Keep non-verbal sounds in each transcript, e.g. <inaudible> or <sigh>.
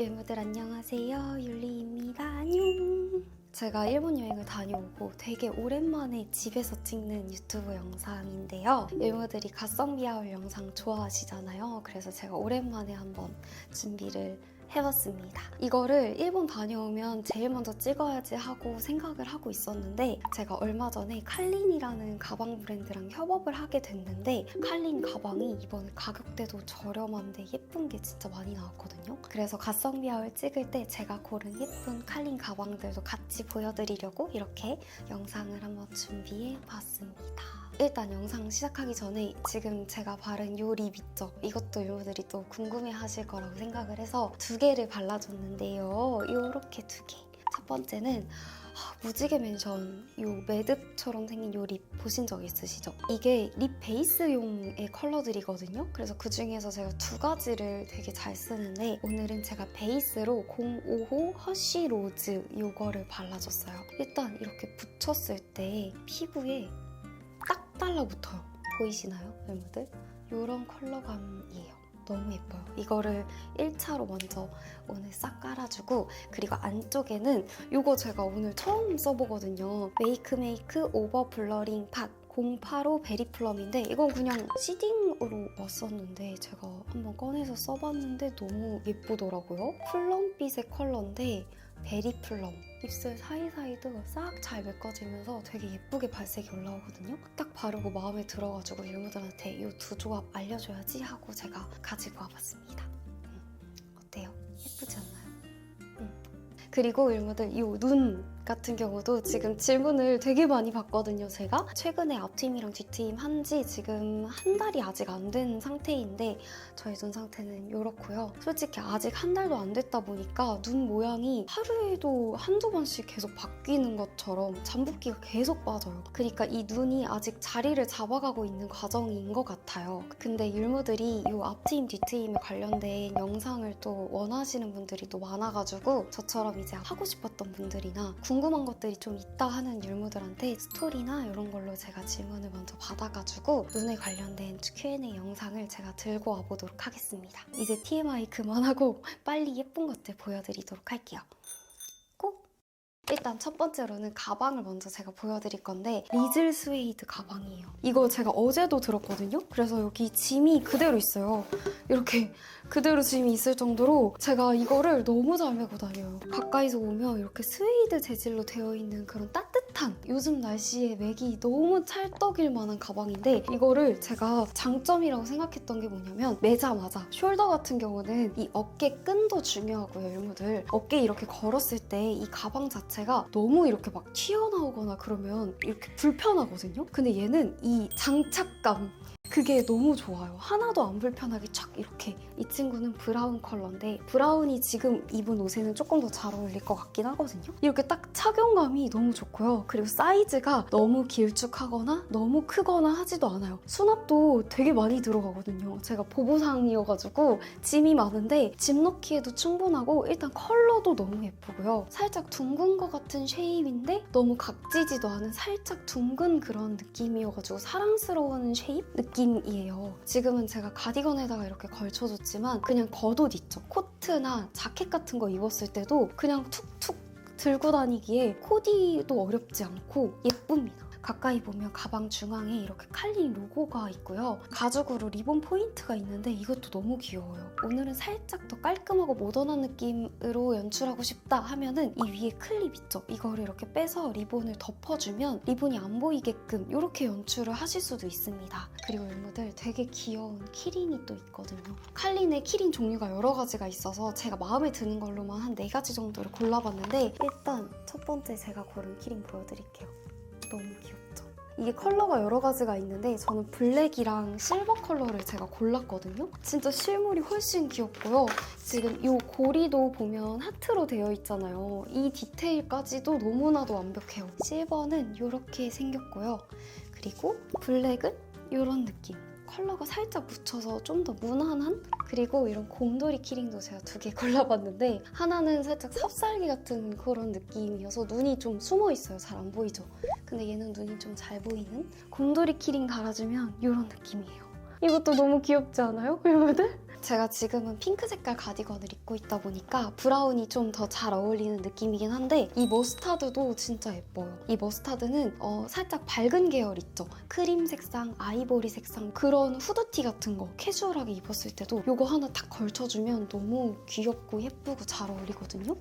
여러분들 안녕하세요. 율리입니다. 안녕. 제가 일본 여행을 다녀오고 되게 오랜만에 집에서 찍는 유튜브 영상인데요. 여러분들이 갓성비 아울 영상 좋아하시잖아요. 그래서 제가 오랜만에 한번 준비를 해봤습니다. 이거를 일본 다녀오면 제일 먼저 찍어야지 하고 생각을 하고 있었는데 제가 얼마 전에 칼린이라는 가방 브랜드랑 협업을 하게 됐는데 칼린 가방이 이번에 가격대도 저렴한데 예쁜 게 진짜 많이 나왔거든요. 그래서 갓성비아울 찍을 때 제가 고른 예쁜 칼린 가방들도 같이 보여드리려고 이렇게 영상을 한번 준비해 봤습니다. 일단 영상 시작하기 전에 지금 제가 바른 요 립 있죠? 이것도 여러분들이 또 궁금해 하실 거라고 생각을 해서 두 개를 발라줬는데요. 요렇게 두 개. 첫 번째는 아, 무지개 맨션 요 매듭처럼 생긴 요 립 보신 적 있으시죠? 이게 립 베이스용의 컬러들이거든요. 그래서 그 중에서 제가 두 가지를 되게 잘 쓰는데 오늘은 제가 베이스로 05호 허쉬 로즈 요거를 발라줬어요. 일단 이렇게 붙였을 때 피부에 딱 달라붙어요. 보이시나요, 여러분들? 이런 컬러감이에요. 너무 예뻐요. 이거를 1차로 먼저 오늘 싹 깔아주고 그리고 안쪽에는 이거 제가 오늘 처음 써보거든요. 메이크메이크 오버 블러링 팟 085 베리플럼인데 이건 그냥 시딩으로 왔었는데 제가 한번 꺼내서 써봤는데 너무 예쁘더라고요. 플럼빛의 컬러인데 베리플럼 입술 사이사이도 싹 잘 메꿔지면서 되게 예쁘게 발색이 올라오거든요. 딱 바르고 마음에 들어가지고 일무들한테 이 두 조합 알려줘야지 하고 제가 가지고 와봤습니다. 음, 어때요? 예쁘지 않나요? 음. 그리고 일무들 이 눈 같은 경우도 지금 질문을 되게 많이 받거든요, 제가. 최근에 앞트임이랑 뒷트임 한지 지금 한 달이 아직 안 된 상태인데 저희 눈 상태는 이렇고요. 솔직히 아직 한 달도 안 됐다 보니까 눈 모양이 하루에도 한두 번씩 계속 바뀌는 것처럼 잠붓기가 계속 빠져요. 그러니까 이 눈이 아직 자리를 잡아가고 있는 과정인 것 같아요. 근데 율무들이 이 앞트임, 뒷트임에 관련된 영상을 또 원하시는 분들이 또 많아가지고 저처럼 이제 하고 싶었던 분들이나 궁금한 것들이 좀 있다 하는 율무들한테 스토리나 이런 걸로 제가 질문을 먼저 받아가지고 눈에 관련된 Q&A 영상을 제가 들고 와보도록 하겠습니다. 이제 TMI 그만하고 <laughs> 빨리 예쁜 것들 보여드리도록 할게요. 꼭! 일단 첫 번째로는 가방을 먼저 제가 보여드릴 건데 리즐 스웨이드 가방이에요. 이거 제가 어제도 들었거든요. 그래서 여기 짐이 그대로 있어요. 이렇게 그대로 짐이 있을 정도로 제가 이거를 너무 잘 메고 다녀요. 가까이서 오면 이렇게 스웨이드 재질로 되어 있는 그런 따뜻한 요즘 날씨에 맥이 너무 찰떡일 만한 가방인데 이거를 제가 장점이라고 생각했던 게 뭐냐면 매자마자 숄더 같은 경우는 이 어깨 끈도 중요하고요, 여러분들. 어깨 이렇게 걸었을 때 이 가방 자체가 너무 이렇게 막 튀어나오거나 그러면 이렇게 불편하거든요. 근데 얘는 이 장착감 그게 너무 좋아요. 하나도 안 불편하게 촥 이렇게. 이 친구는 브라운 컬러인데 브라운이 지금 입은 옷에는 조금 더 잘 어울릴 것 같긴 하거든요. 이렇게 딱 착용감이 너무 좋고요. 그리고 사이즈가 너무 길쭉하거나 너무 크거나 하지도 않아요. 수납도 되게 많이 들어가거든요. 제가 보부상이어가지고 짐이 많은데 짐 넣기에도 충분하고 일단 컬러도 너무 예쁘고요. 살짝 둥근 것 같은 쉐입인데 너무 각지지도 않은 살짝 둥근 그런 느낌이어가지고 사랑스러운 쉐입 느낌 이에요. 지금은 제가 가디건에다가 이렇게 걸쳐줬지만 그냥 겉옷 있죠. 코트나 자켓 같은 거 입었을 때도 그냥 툭툭 들고 다니기에 코디도 어렵지 않고 예쁩니다. 가까이 보면 가방 중앙에 이렇게 칼린 로고가 있고요. 가죽으로 리본 포인트가 있는데 이것도 너무 귀여워요. 오늘은 살짝 더 깔끔하고 모던한 느낌으로 연출하고 싶다 하면은 이 위에 클립 있죠? 이거를 이렇게 빼서 리본을 덮어주면 리본이 안 보이게끔 이렇게 연출을 하실 수도 있습니다. 그리고 여러분들 되게 귀여운 키링이 또 있거든요. 칼린의 키링 종류가 여러 가지가 있어서 제가 마음에 드는 걸로만 한 네 가지 정도를 골라봤는데 일단 첫 번째 제가 고른 키링 보여드릴게요. 너무 귀엽죠? 이게 컬러가 여러 가지가 있는데 저는 블랙이랑 실버 컬러를 제가 골랐거든요. 진짜 실물이 훨씬 귀엽고요. 지금 이 고리도 보면 하트로 되어 있잖아요. 이 디테일까지도 너무나도 완벽해요. 실버는 이렇게 생겼고요. 그리고 블랙은 이런 느낌. 컬러가 살짝 묻혀서 좀 더 무난한? 그리고 이런 곰돌이 키링도 제가 두 개 <laughs> 골라봤는데 하나는 살짝 삽살개 같은 그런 느낌이어서 눈이 좀 숨어 있어요. 잘 안 보이죠? 근데 얘는 눈이 좀 잘 보이는 곰돌이 키링 달아주면 이런 느낌이에요. 이것도 너무 귀엽지 않아요? <laughs> 여러분들? 제가 지금은 핑크 색깔 가디건을 입고 있다 보니까 브라운이 좀 더 잘 어울리는 느낌이긴 한데 이 머스타드도 진짜 예뻐요. 이 머스타드는 어, 살짝 밝은 계열 있죠. 크림 색상, 아이보리 색상 그런 후드티 같은 거 캐주얼하게 입었을 때도 이거 하나 딱 걸쳐주면 너무 귀엽고 예쁘고 잘 어울리거든요.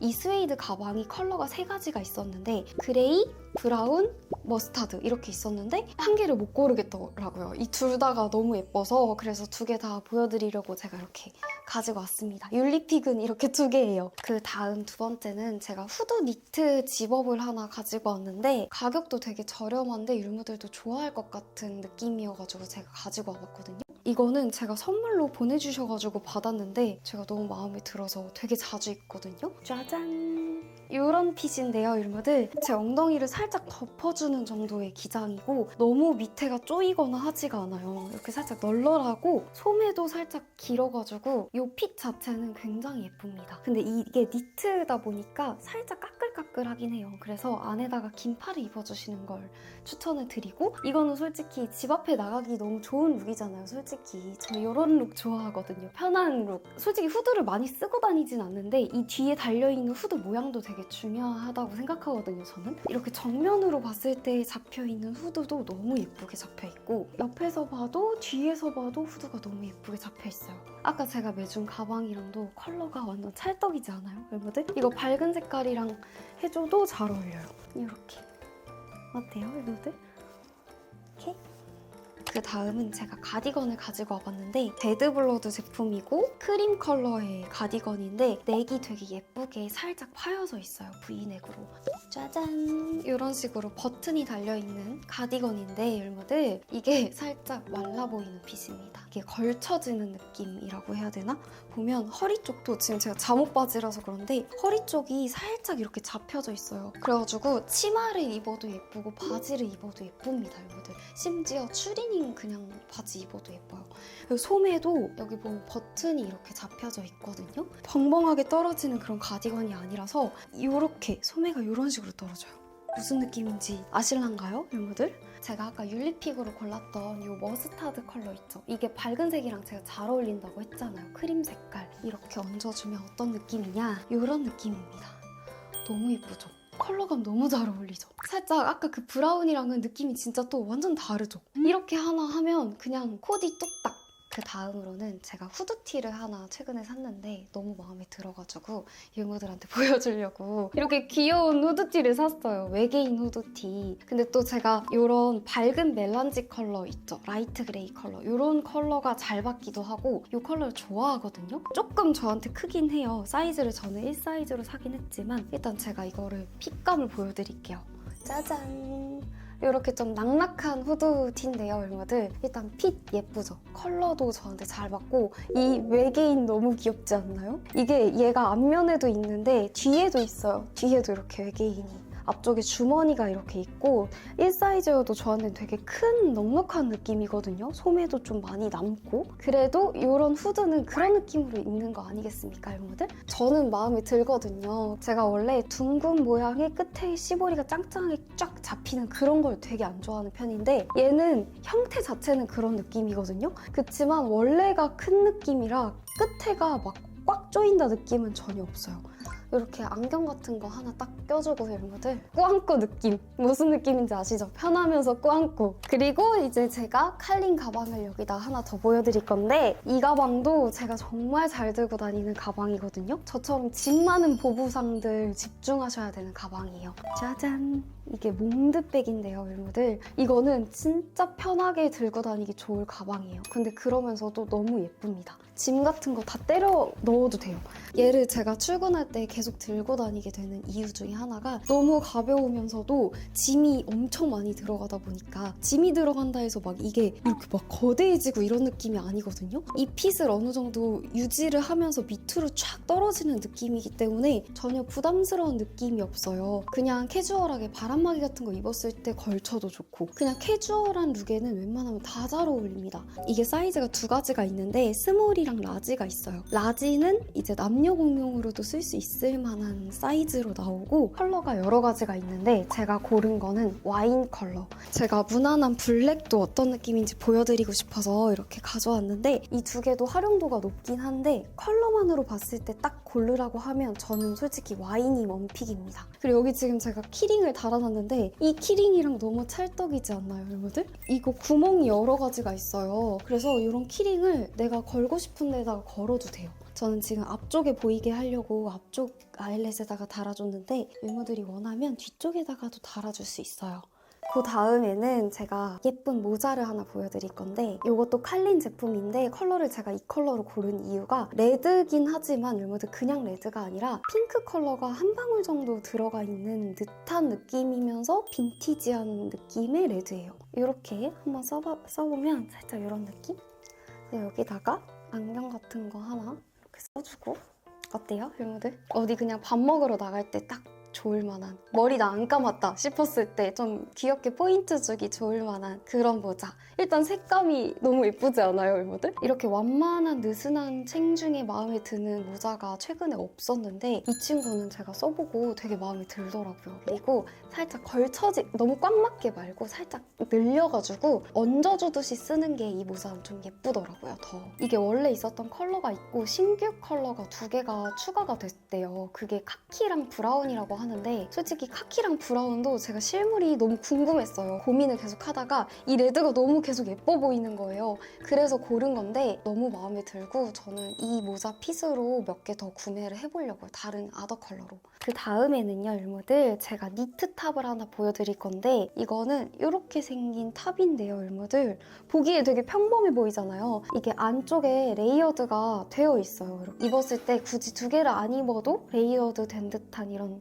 이 스웨이드 가방이 컬러가 세 가지가 있었는데 그레이, 브라운, 머스타드 이렇게 있었는데 한 개를 못 고르겠더라고요. 이 둘 다가 너무 예뻐서 그래서 두 개 다 보여드리려고 제가 이렇게 가지고 왔습니다. 율리픽은 이렇게 두 개예요. 그 다음 두 번째는 제가 후드 니트 집업을 하나 가지고 왔는데 가격도 되게 저렴한데 율무들도 좋아할 것 같은 느낌이어가지고 제가 가지고 와봤거든요. 이거는 제가 선물로 보내주셔가지고 받았는데 제가 너무 마음에 들어서 되게 자주 입거든요. 짜잔! 이런 핏인데요, 율무들. 제 엉덩이를 살짝 덮어주는 정도의 기장이고 너무 밑에가 쪼이거나 하지가 않아요. 이렇게 살짝 널널하고 소매도 살짝 길어가지고 이 핏 자체는 굉장히 예쁩니다. 근데 이게 니트다 보니까 살짝 까끌까끌하긴 해요. 그래서 안에다가 긴팔을 입어주시는 걸 추천을 드리고 이거는 솔직히 집 앞에 나가기 너무 좋은 룩이잖아요, 솔직히. 저 이런 룩 좋아하거든요. 편한 룩. 솔직히 후드를 많이 쓰고 다니진 않는데 이 뒤에 달려있는 후드 모양도 되게 중요하다고 생각하거든요, 저는. 이렇게 정면으로 봤을 때 잡혀있는 후드도 너무 예쁘게 잡혀있고 옆에서 봐도 뒤에서 봐도 후드가 너무 예쁘게 잡혀있어요. 아까 제가 매준 가방이랑도 컬러가 완전 찰떡이지 않아요, 여러분들? 이거 밝은 색깔이랑 해줘도 잘 어울려요. 이렇게. 어때요, 여러분들? 그 다음은 제가 가디건을 가지고 와봤는데 데드블러드 제품이고 크림 컬러의 가디건인데 넥이 되게 예쁘게 살짝 파여져 있어요 V넥으로. 짜잔! 이런 식으로 버튼이 달려있는 가디건인데 열무들 이게 <laughs> 살짝 말라 보이는 핏입니다. 이게 걸쳐지는 느낌이라고 해야 되나? 보면 허리 쪽도 지금 제가 잠옷 바지라서 그런데 허리 쪽이 살짝 이렇게 잡혀져 있어요. 그래가지고 치마를 입어도 예쁘고 바지를 입어도 예쁩니다 여러분들. 심지어 추리닝 그냥 바지 입어도 예뻐요 그리고 소매도 여기 보면 버튼이 이렇게 잡혀져 있거든요 벙벙하게 떨어지는 그런 가디건이 아니라서 이렇게 소매가 이런 식으로 떨어져요 무슨 느낌인지 아실란가요, 여러분들? 제가 아까 율리픽으로 골랐던 이 머스타드 컬러 있죠? 이게 밝은 색이랑 제가 잘 어울린다고 했잖아요. 크림 색깔. 이렇게 얹어주면 어떤 느낌이냐? 이런 느낌입니다. 너무 예쁘죠? 컬러감 너무 잘 어울리죠? 살짝 아까 그 브라운이랑은 느낌이 진짜 또 완전 다르죠? 이렇게 하나 하면 그냥 코디 뚝딱 그 다음으로는 제가 후드티를 하나 최근에 샀는데 너무 마음에 들어가지고 유무들한테 <laughs> 보여주려고 이렇게 귀여운 후드티를 샀어요. 외계인 후드티. 근데 또 제가 이런 밝은 멜란지 컬러 있죠? 라이트 그레이 컬러. 이런 컬러가 잘 받기도 하고 이 컬러를 좋아하거든요. 조금 저한테 크긴 해요. 사이즈를 저는 1 사이즈로 사긴 했지만 일단 제가 이거를 핏감을 보여드릴게요. 짜잔! 이렇게 좀 낙낙한 후드티인데요, 여러분들. 일단 핏 예쁘죠? 컬러도 저한테 잘 맞고 이 외계인 너무 귀엽지 않나요? 이게 얘가 앞면에도 있는데 뒤에도 있어요. 뒤에도 이렇게 외계인이. 앞쪽에 주머니가 이렇게 있고 1사이즈여도 저한테는 되게 큰 넉넉한 느낌이거든요. 소매도 좀 많이 남고 그래도 이런 후드는 그런 느낌으로 입는 거 아니겠습니까, 여러분들? 저는 마음에 들거든요. 제가 원래 둥근 모양의 끝에 시보리가 짱짱하게 쫙 잡히는 그런 걸 되게 안 좋아하는 편인데 얘는 형태 자체는 그런 느낌이거든요. 그치만 원래가 큰 느낌이라 끝에가 막 꽉 조인다 느낌은 전혀 없어요. 이렇게 안경 같은 거 하나 딱 껴주고 여러분들 꾸안꾸 느낌. 무슨 느낌인지 아시죠? 편하면서 꾸안꾸. 그리고 이제 제가 칼린 가방을 여기다 하나 더 보여드릴 건데 이 가방도 제가 정말 잘 들고 다니는 가방이거든요. 저처럼 집 많은 보부상들 집중하셔야 되는 가방이에요. 짜잔. 이게 몽드백인데요 여러분들. 이거는 진짜 편하게 들고 다니기 좋을 가방이에요. 근데 그러면서도 너무 예쁩니다. 짐 같은 거 다 때려 넣어도 돼요. 얘를 제가 출근할 때 계속 들고 다니게 되는 이유 중에 하나가 너무 가벼우면서도 짐이 엄청 많이 들어가다 보니까 짐이 들어간다 해서 막 이게 이렇게 막 거대해지고 이런 느낌이 아니거든요. 이 핏을 어느 정도 유지를 하면서 밑으로 쫙 떨어지는 느낌이기 때문에 전혀 부담스러운 느낌이 없어요. 그냥 캐주얼하게 바람막이 같은 거 입었을 때 걸쳐도 좋고 그냥 캐주얼한 룩에는 웬만하면 다 잘 어울립니다. 이게 사이즈가 두 가지가 있는데 스몰이랑 라지가 있어요. 라지는 이제 남녀 남녀공용으로도 쓸 수 있을 만한 사이즈로 나오고 컬러가 여러 가지가 있는데 제가 고른 거는 와인 컬러. 제가 무난한 블랙도 어떤 느낌인지 보여드리고 싶어서 이렇게 가져왔는데 이 두 개도 활용도가 높긴 한데 컬러만으로 봤을 때 딱 고르라고 하면 저는 솔직히 와인이 원픽입니다. 그리고 여기 지금 제가 키링을 달아놨는데 이 키링이랑 너무 찰떡이지 않나요, 여러분들? 이거 구멍이 여러 가지가 있어요. 그래서 이런 키링을 내가 걸고 싶은 데다가 걸어도 돼요. 저는 지금 앞쪽에 보이게 하려고 앞쪽 아일렛에다가 달아줬는데 외모들이 원하면 뒤쪽에다가도 달아줄 수 있어요. 그 다음에는 제가 예쁜 모자를 하나 보여드릴 건데 이것도 칼린 제품인데 컬러를 제가 이 컬러로 고른 이유가 레드긴 하지만 여러분들 그냥 레드가 아니라 핑크 컬러가 한 방울 정도 들어가 있는 듯한 느낌이면서 빈티지한 느낌의 레드예요. 이렇게 한번 써봐, 써보면 살짝 이런 느낌? 여기다가 안경 같은 거 하나 써주고 어때요, 여러분들? 어디 그냥 밥 먹으러 나갈 때 딱 좋을 만한 머리 나 안 감았다 싶었을 때 좀 귀엽게 포인트 주기 좋을 만한 그런 모자. 일단 색감이 너무 예쁘지 않아요 여러분들? 이렇게 완만한 느슨한 책 중에 마음에 드는 모자가 최근에 없었는데 이 친구는 제가 써보고 되게 마음에 들더라고요. 그리고 살짝 걸쳐지 너무 꽉 맞게 말고 살짝 늘려가지고 얹어주듯이 쓰는 게 이 모자는 좀 예쁘더라고요 더. 이게 원래 있었던 컬러가 있고 신규 컬러가 두 개가 추가가 됐대요. 그게 카키랑 브라운이라고 하는 데 솔직히 카키랑 브라운도 제가 실물이 너무 궁금했어요. 고민을 계속 하다가 이 레드가 너무 계속 예뻐 보이는 거예요. 그래서 고른 건데 너무 마음에 들고 저는 이 모자 핏으로 몇 개 더 구매를 해보려고요. 다른 아더 컬러로. 그 다음에는요 일모들 제가 니트 탑을 하나 보여드릴 건데 이거는 이렇게 생긴 탑인데요 일모들. 보기에 되게 평범해 보이잖아요. 이게 안쪽에 레이어드가 되어 있어요. 입었을 때 굳이 두 개를 안 입어도 레이어드 된 듯한 이런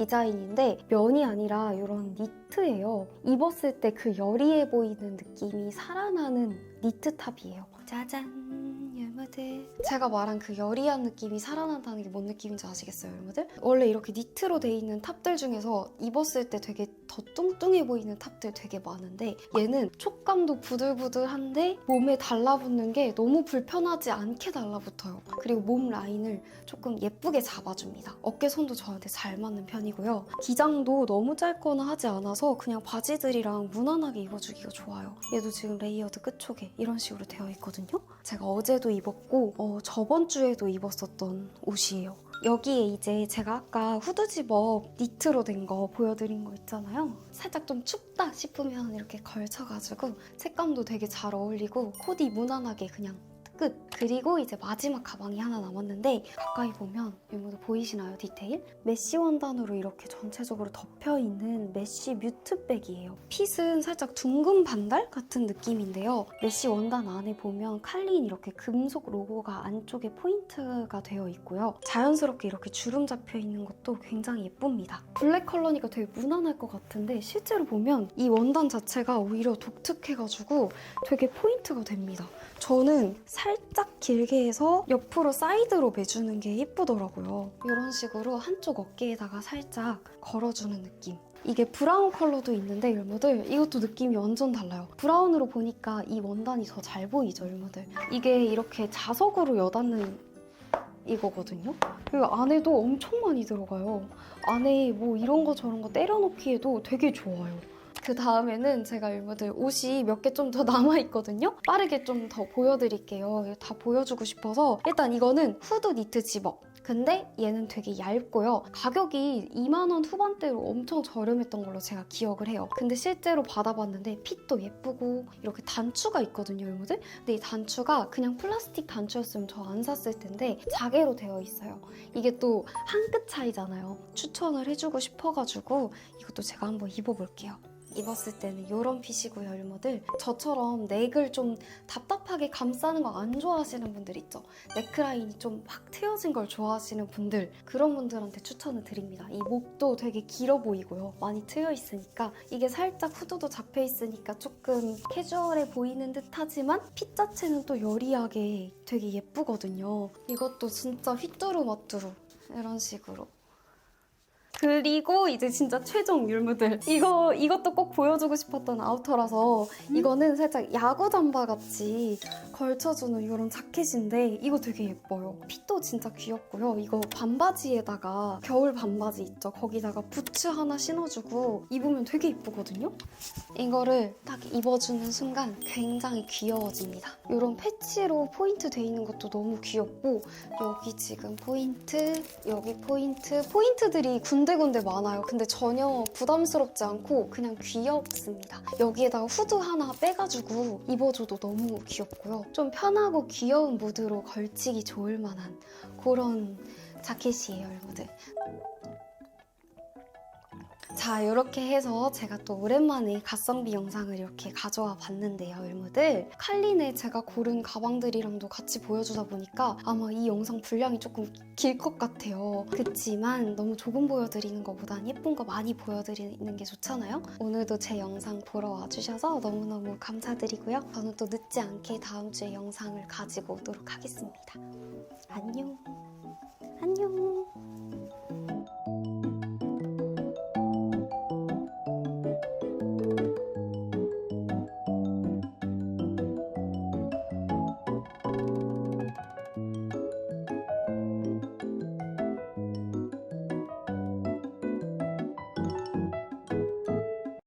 디자인인데 면이 아니라 이런 니트예요. 입었을 때 그 여리해 보이는 느낌이 살아나는 니트 탑이에요. 짜잔, 여러분들. 제가 말한 그 여리한 느낌이 살아난다는 게 뭔 느낌인지 아시겠어요, 여러분들? 원래 이렇게 니트로 돼 있는 탑들 중에서 입었을 때 되게 더 뚱뚱해 보이는 탑들 되게 많은데 얘는 촉감도 부들부들한데 몸에 달라붙는 게 너무 불편하지 않게 달라붙어요. 그리고 몸 라인을 조금 예쁘게 잡아줍니다. 어깨선도 저한테 잘 맞는 편이고요. 기장도 너무 짧거나 하지 않아서 그냥 바지들이랑 무난하게 입어주기가 좋아요. 얘도 지금 레이어드 끝쪽에 이런 식으로 되어 있거든요. 제가 어제도 입었고 어, 저번 주에도 입었었던 옷이에요. 여기에 이제 제가 아까 후드 집업 니트로 된 거 보여드린 거 있잖아요. 살짝 좀 춥다 싶으면 이렇게 걸쳐가지고 색감도 되게 잘 어울리고 코디 무난하게 그냥 끝! 그리고 이제 마지막 가방이 하나 남았는데 가까이 보면 여러분들 보이시나요 디테일? 메쉬 원단으로 이렇게 전체적으로 덮여있는 메쉬 뮤트백이에요. 핏은 살짝 둥근 반달 같은 느낌인데요. 메쉬 원단 안에 보면 칼린 이렇게 금속 로고가 안쪽에 포인트가 되어 있고요. 자연스럽게 이렇게 주름 잡혀 있는 것도 굉장히 예쁩니다. 블랙 컬러니까 되게 무난할 것 같은데 실제로 보면 이 원단 자체가 오히려 독특해가지고 되게 포인트가 됩니다. 저는 살짝 길게 해서 옆으로 사이드로 매주는 게 예쁘더라고요. 이런 식으로 한쪽 어깨에다가 살짝 걸어주는 느낌. 이게 브라운 컬러도 있는데 여러분들 이것도 느낌이 완전 달라요. 브라운으로 보니까 이 원단이 더 잘 보이죠 여러분들. 이게 이렇게 자석으로 여닫는 이거거든요. 그리고 안에도 엄청 많이 들어가요. 안에 뭐 이런 거 저런 거 때려놓기에도 되게 좋아요. 그 다음에는 제가 여러분들 옷이 몇 개 좀 더 <laughs> 남아있거든요? 빠르게 좀 더 보여드릴게요. 다 보여주고 싶어서 일단 이거는 후드 니트 집업. 근데 얘는 되게 얇고요. 가격이 2만원 후반대로 엄청 저렴했던 걸로 제가 기억을 해요. 근데 실제로 받아봤는데 핏도 예쁘고 이렇게 단추가 있거든요, 여러분들? 근데 이 단추가 그냥 플라스틱 단추였으면 저 안 샀을 텐데 자개로 되어 있어요. 이게 또 한 끗 차이잖아요. 추천을 해주고 싶어가지고 이것도 제가 한번 입어볼게요. 입었을 때는 이런 핏이고요, 여러분들. 저처럼 넥을 좀 답답하게 감싸는 거 안 좋아하시는 분들 있죠. 넥라인이 좀 확 트여진 걸 좋아하시는 분들 그런 분들한테 추천을 드립니다. 이 목도 되게 길어 보이고요. 많이 트여 있으니까 이게 살짝 후드도 잡혀 있으니까 조금 캐주얼해 보이는 듯 하지만 핏 자체는 또 여리하게 되게 예쁘거든요. 이것도 진짜 휘뚜루마뚜루 이런 식으로 그리고 이제 진짜 최종 율무들. 이거 이것도 꼭 보여주고 싶었던 아우터라서 이거는 살짝 야구 잠바 같이 걸쳐주는 이런 자켓인데 이거 되게 예뻐요. 핏도 진짜 귀엽고요. 이거 반바지에다가 겨울 반바지 있죠. 거기다가 부츠 하나 신어주고 입으면 되게 예쁘거든요. 이거를 딱 입어주는 순간 굉장히 귀여워집니다. 이런 패치로 포인트 돼 있는 것도 너무 귀엽고 여기 지금 포인트, 여기 포인트, 포인트들이 군 데군데 많아요. 근데 전혀 부담스럽지 않고 그냥 귀엽습니다. 여기에다가 후드 하나 빼가지고 입어줘도 너무 귀엽고요. 좀 편하고 귀여운 무드로 걸치기 좋을 만한 그런 자켓이에요, 여러분들. 자, 이렇게 해서 제가 또 오랜만에 가성비 영상을 이렇게 가져와 봤는데요, 일무들. 칼린에 제가 고른 가방들이랑도 같이 보여주다 보니까 아마 이 영상 분량이 조금 길 것 같아요. 그치만 너무 조금 보여드리는 것보단 예쁜 거 많이 보여드리는 게 좋잖아요? 오늘도 제 영상 보러 와주셔서 너무너무 감사드리고요. 저는 또 늦지 않게 다음 주에 영상을 가지고 오도록 하겠습니다. 안녕. 안녕.